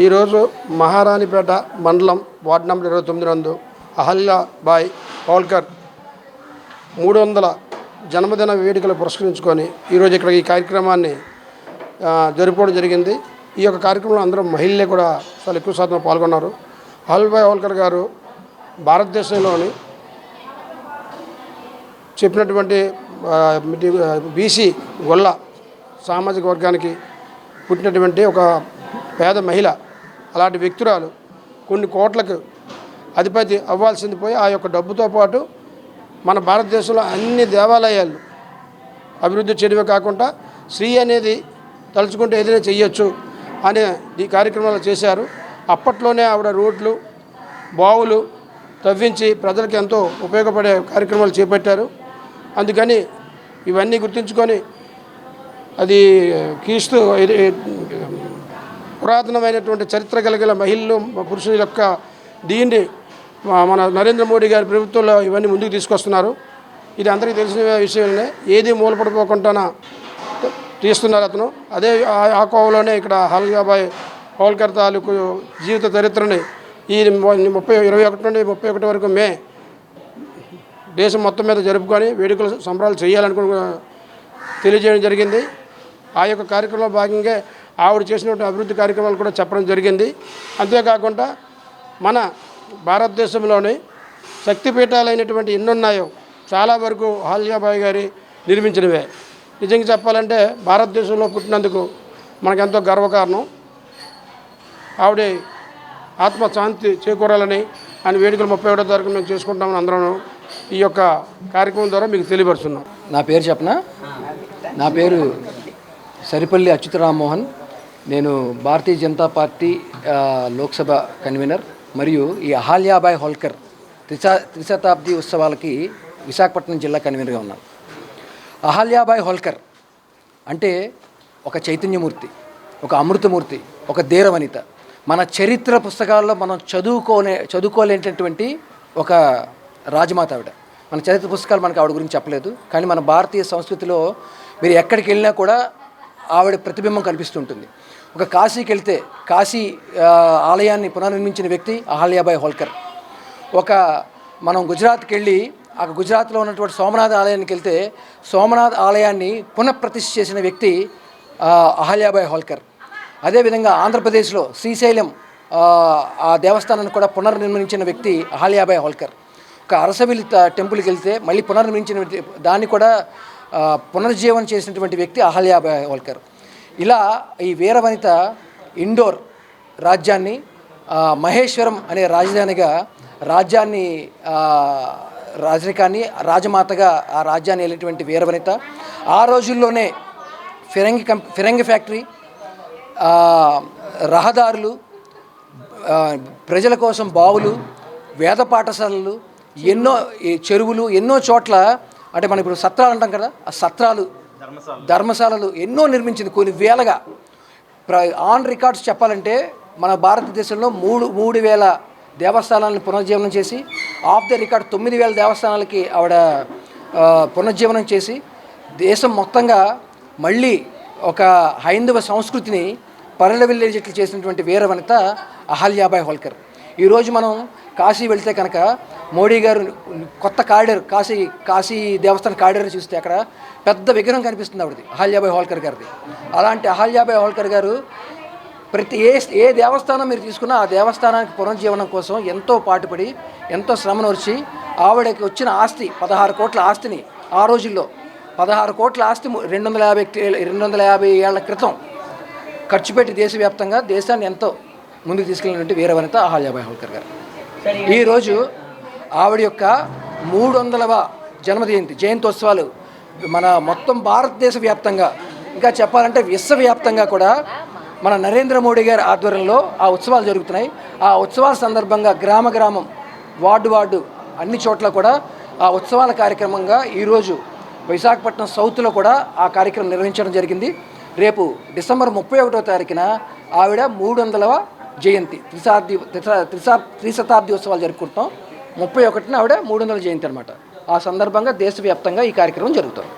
ఈరోజు మహారాణిపేట మండలం ward number ఇరవై తొమ్మిది నందు అహల్యాబాయ్ హోల్కర్ మూడు వందల జన్మదిన వేడుకలు పురస్కరించుకొని ఈరోజు ఇక్కడ ఈ కార్యక్రమాన్ని జరుపుకోవడం జరిగింది. ఈ యొక్క కార్యక్రమంలో అందరూ మహిళలే కూడా చాలా ఎక్కువ శాతం పాల్గొన్నారు. అహల్బాయ్ హోల్కర్ గారు భారతదేశంలోని చెప్పినటువంటి బీసీ గొల్ల సామాజిక వర్గానికి పుట్టినటువంటి ఒక పేద మహిళ అలాంటి వ్యక్తురాలు కొన్ని కోట్లకు అధిపతి అవ్వాల్సింది పోయి ఆ యొక్క డబ్బుతో పాటు మన భారతదేశంలో అన్ని దేవాలయాలు అభివృద్ధి చేయడమే కాకుండా స్త్రీ అనేది తలుచుకుంటే ఏదైనా చెయ్యొచ్చు అనే ఈ కార్యక్రమాలు చేశారు. అప్పట్లోనే ఆవిడ రోడ్లు బావులు తవ్వించి ప్రజలకు ఎంతో ఉపయోగపడే కార్యక్రమాలు చేపట్టారు. అందుకని ఇవన్నీ గుర్తుంచుకొని అది క్రీస్తు పురాతనమైనటువంటి చరిత్ర కలిగిన మహిళలు పురుషుల యొక్క దీన్ని మన నరేంద్ర మోడీ గారి ప్రభుత్వంలో ఇవన్నీ ముందుకు తీసుకొస్తున్నారు. ఇది అందరికీ తెలిసిన విషయమే. ఏది మూలపడిపోకుండా తీస్తున్నారు అతను. అదే ఆ- ఆ కోవలోనే ఇక్కడ హల్గాబాయ్ హోల్కర్ తాలూకు జీవిత చరిత్రని ఈ ముప్పై ఇరవై ఒకటి నుండి ముప్పై ఒకటి వరకు మే దేశం మొత్తం మీద జరుపుకొని వేడుకలు సంబరాలు చేయాలనుకుని తెలియజేయడం జరిగింది. ఆ యొక్క కార్యక్రమంలో భాగంగా ఆవిడ చేసినటువంటి అభివృద్ధి కార్యక్రమాలు కూడా చెప్పడం జరిగింది. అంతేకాకుండా మన భారతదేశంలోని శక్తిపీఠాలైనటువంటి ఎన్నున్నాయో చాలా వరకు హాల్యాబాయి గారి నిర్మించినవే. నిజంగా చెప్పాలంటే భారతదేశంలో పుట్టినందుకు మనకెంతో గర్వకారణం. ఆవిడ ఆత్మశాంతి చేకూరాలని ఆయన వేడుకలు ముప్పై ఒకటో తారీఖు మేము చేసుకుంటామని అందరం ఈ యొక్క కార్యక్రమం ద్వారా మీకు తెలియపరుస్తున్నాం. నా పేరు చెప్పనా? నా పేరు సరిపల్లి అచ్యుత రామ్మోహన్ నేను భారతీయ జనతా పార్టీ లోక్సభ కన్వీనర్ మరియు ఈ అహాల్యాబాయ్ హోల్కర్ త్రిశా త్రిశతాబ్ది ఉత్సవాలకి విశాఖపట్నం జిల్లా కన్వీనర్గా ఉన్నాను. అహల్యాబాయ్ హోల్కర్ అంటే ఒక చైతన్యమూర్తి ఒక అమృతమూర్తి ఒక ధీరవనిత. మన చరిత్ర పుస్తకాల్లో మనం చదువుకోనే చదువుకోలేనటువంటి ఒక రాజమాత ఆవిడ. మన చరిత్ర పుస్తకాలు మనకు ఆవిడ గురించి చెప్పలేదు కానీ మన భారతీయ సంస్కృతిలో మీరు ఎక్కడికి వెళ్ళినా కూడా ఆవిడ ప్రతిబింబం కనిపిస్తుంటుంది. ఒక కాశీకి వెళ్తే కాశీ ఆలయాన్ని పునర్నిర్మించిన వ్యక్తి అహల్యాబాయ్ హోల్కర్. ఒక మనం గుజరాత్కి వెళ్ళి ఆ గుజరాత్లో ఉన్నటువంటి సోమనాథ్ ఆలయానికి వెళ్తే సోమనాథ్ ఆలయాన్ని పునఃప్రతిష్ఠ చేసిన వ్యక్తి అహల్యాబాయ్ హోల్కర్. అదేవిధంగా ఆంధ్రప్రదేశ్లో శ్రీశైలం ఆ, దేవస్థానాన్ని కూడా పునర్నిర్మించిన వ్యక్తి అహల్యాబాయ్ హోల్కర్. ఒక అరసవిల్లి టెంపుల్కి వెళ్తే మళ్ళీ పునర్నిర్మించిన వ్యక్తి- దాన్ని కూడా పునర్జీవనం పునరుజ్జీవనం చేసినటువంటి వ్యక్తి అహల్యాబాయ్ హోల్కర్ ఇలా ఈ వీరవనిత ఇండోర్ రాజ్యాన్ని మహేశ్వరం అనే రాజధానిగా రాజ్యాన్ని రాజరికాన్ని రాజమాతగా ఆ రాజ్యాన్ని వెళ్ళినటువంటి వీరవనిత ఆ రోజుల్లోనే ఫిరంగి కం ఫిరంగి ఫ్యాక్టరీ రహదారులు ప్రజల కోసం బావులు వేద పాఠశాలలు ఎన్నో చెరువులు ఎన్నో చోట్ల అంటే మనం ఇప్పుడు సత్రాలు అంటాం కదా ఆ సత్రాలు ధర్మశాలలు. ఎన్నో నిర్మించింది కొన్ని వేలగా. ప్ర- ఆన్ రికార్డ్స్ చెప్పాలంటే మన భారతదేశంలో మూడు మూడు వేల దేవస్థానాలను పునర్జీవనం చేసి ఆఫ్ ద రికార్డ్ తొమ్మిది వేల దేవస్థానాలకి ఆవిడ పునర్జీవనం చేసి దేశం మొత్తంగా మళ్ళీ ఒక హైందవ సంస్కృతిని పరిణవిల్లేటట్లు చేసినటువంటి వీర వనిత అహల్యాబాయ్ హోల్కర్. ఈరోజు మనం కాశీ వెళ్తే కనుక మోడీ గారు కొత్త కారిడర్ కాశీ కాశీ దేవస్థానం కారిడర్ చూస్తే అక్కడ పెద్ద విగ్రహం కనిపిస్తుంది ఆవిడది అహల్యాబాయ్ హోల్కర్ గారిది. అలాంటి అహల్యాబాయ్ హోల్కర్ గారు ప్రతి ఏ ఏ దేవస్థానం మీరు తీసుకున్నా ఆ దేవస్థానానికి పునర్జీవనం కోసం ఎంతో పాటుపడి ఎంతో శ్రమను వచ్చి ఆవిడకి వచ్చిన ఆస్తి పదహారు కోట్ల ఆస్తిని ఆ రోజుల్లో పదహారు కోట్ల ఆస్తి రెండు వందల యాభై రెండు వందల యాభై ఏళ్ళ క్రితం ఖర్చు పెట్టి దేశవ్యాప్తంగా దేశాన్ని ఎంతో ముందుకు తీసుకెళ్ళినటువంటి వీరవనిత అహల్యాబాయ్ హోల్కర్ గారు. ఈరోజు ఆవిడ యొక్క మూడు వందలవ జన్మజయంతి జయంతోత్సవాలు మన మొత్తం భారతదేశ వ్యాప్తంగా ఇంకా చెప్పాలంటే విశ్వవ్యాప్తంగా కూడా మన నరేంద్ర మోడీ గారి ఆధ్వర్యంలో ఆ ఉత్సవాలు జరుగుతున్నాయి. ఆ ఉత్సవాల సందర్భంగా గ్రామ గ్రామం వార్డు వార్డు అన్ని చోట్ల కూడా ఆ ఉత్సవాల కార్యక్రమంగా ఈరోజు విశాఖపట్నం సౌత్లో కూడా ఆ కార్యక్రమం నిర్వహించడం జరిగింది. రేపు డిసెంబర్ ముప్పై ఒకటో తారీఖున ఆవిడ మూడు వందలవ జయంతి. త్రిశాబ్ది త్రిశా త్రిశతాబ్ది ఉత్సవాలు జరుపుకుంటాం ముప్పై ఒకటిన ఆవిడ మూడు వందల జయంతి అనమాట ఆ సందర్భంగా దేశవ్యాప్తంగా ఈ కార్యక్రమం జరుగుతుంది.